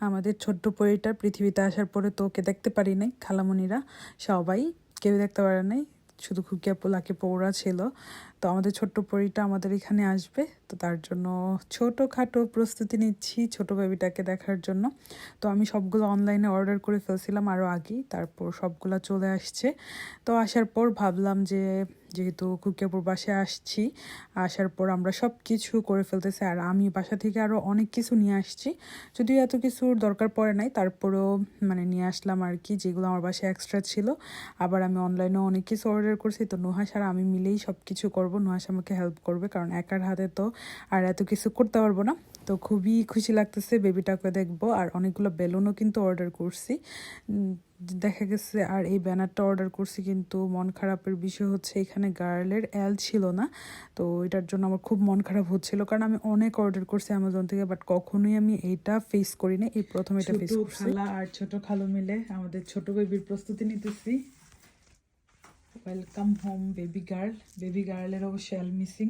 আমাদের ছোট্ট পরিটা পৃথিবীতে আসার পরে তো ওকে দেখতে পারি নাই খালামণিরা সবাই কেউ দেখতে পারে নাই, শুধু খুকিয়া পোলাকে পৌরা ছিল। তো আমাদের ছোট্ট পরিটা আমাদের এখানে আসবে। তো তার জন্য ছোটোখাটো প্রস্তুতি নিচ্ছি ছোট বেবিটাকে দেখার জন্য। তো আমি সবগুলো অনলাইনে অর্ডার করে ফেলছিলাম আরও আগেই, তারপর সবগুলো চলে আসছে। তো আসার পর ভাবলাম যে যেহেতু খুকিয়াপুর বাসায় আসছি, আসার পর আমরা সব কিছু করে ফেলতেছি। আর আমি বাসা থেকে আরও অনেক কিছু নিয়ে আসছি। যদিও এত কিছুর দরকার পড়ে নাই, তারপরেও মানে নিয়ে আসলাম আর কি, যেগুলো আমার বাসায় এক্সট্রা ছিল। আবার আমি অনলাইনেও অনেক কিছু অর্ডার করছি। তো নুহাস আর আমি মিলেই সব কিছু করব। নুহাস আমাকে হেল্প করবে কারণ একার হাতে তো আর এত কিছু করতে পারব না। তো খুবই খুশি লাগতেছে বেবিটাকে দেখব আর অনেকগুলো বেলুনও কিন্তু অর্ডার করছি। দেখা গেছে আর এই ব্যানারটা অর্ডার করছি কিন্তু মন খারাপের বিষয় হচ্ছে এখানে গার্লের এল ছিল না। তো এটার জন্য আমার খুব মন খারাপ হচ্ছিল কারণ আমি অনেক অর্ডার করছি অ্যামাজন থেকে বাট কখনোই আমি এটা ফেস করি না এই প্রথম এটা ফেস করছি। আর ছোট খালো মিলে আমাদের ছোট বেবির প্রস্তুতি নিতেছি। Welcome home baby girl baby গার্লের অবশ্য মিসিং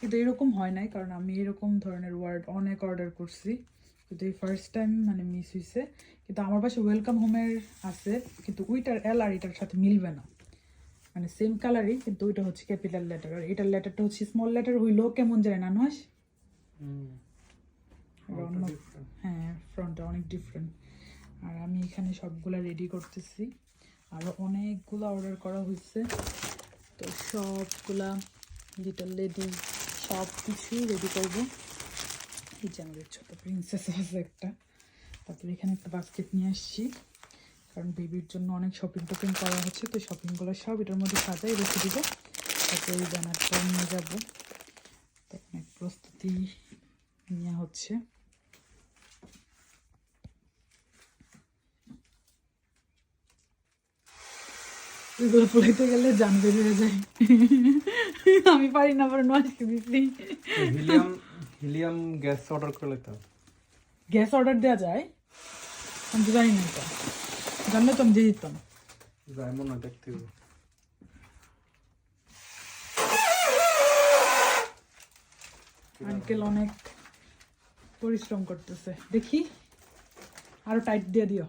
কিন্তু এরকম হয় নাই কারণ আমি এরকম ধরনের ওয়ার্ড অনেক অর্ডার করছি। কিন্তু এই ফার্স্ট টাইম মানে মিস হয়েছে কিন্তু আমার পাশে ওয়েলকাম হোমের আছে কিন্তু ওইটার এল আর এটার সাথে মিলবে না। মানে সেম কালারই কিন্তু ওইটা হচ্ছে ক্যাপিটাল লেটার আর এটার লেটারটা হচ্ছে স্মল লেটার হইলেও কেমন যায় না নয় হ্যাঁ ফ্রন্টটা অনেক ডিফারেন্ট আর আমি এখানে সবগুলা রেডি করতেছি। আরও অনেকগুলো অর্ডার করা হয়েছে তো সবগুলা লিটল লেডি সব কিছুই রেডি করব। এই যে আমাদের ছোটো প্রিন্সেস আছে একটা। তারপরে এখানে একটা বাস্কেট নিয়ে আসছি। কারণ বেবির জন্য অনেক শপিং টপিং করা হচ্ছে, তো শপিংগুলো সব এটার মধ্যে সাজাই রেখে দিব। তারপরে এই ব্যানারটা নিয়ে যাব। তো অনেক প্রস্তুতি নেওয়া হচ্ছে। এগুলো পড়াইতে গেলে জান বের হয়ে যায় আমি পারি না পরে নয়কে দিচ্ছি। হিলিয়াম হিলিয়াম গ্যাস অর্ডার করলে তো। গ্যাস অর্ডার দেওয়া যায়। আমি জানি না এটা। জানলে তো আমি দিয়ে দিতাম। যাই মনে হয় দেখতে হবে। আঙ্কেল অনেক পরিশ্রম করতেছে। দেখি আরও টাইট দিয়ে দিও।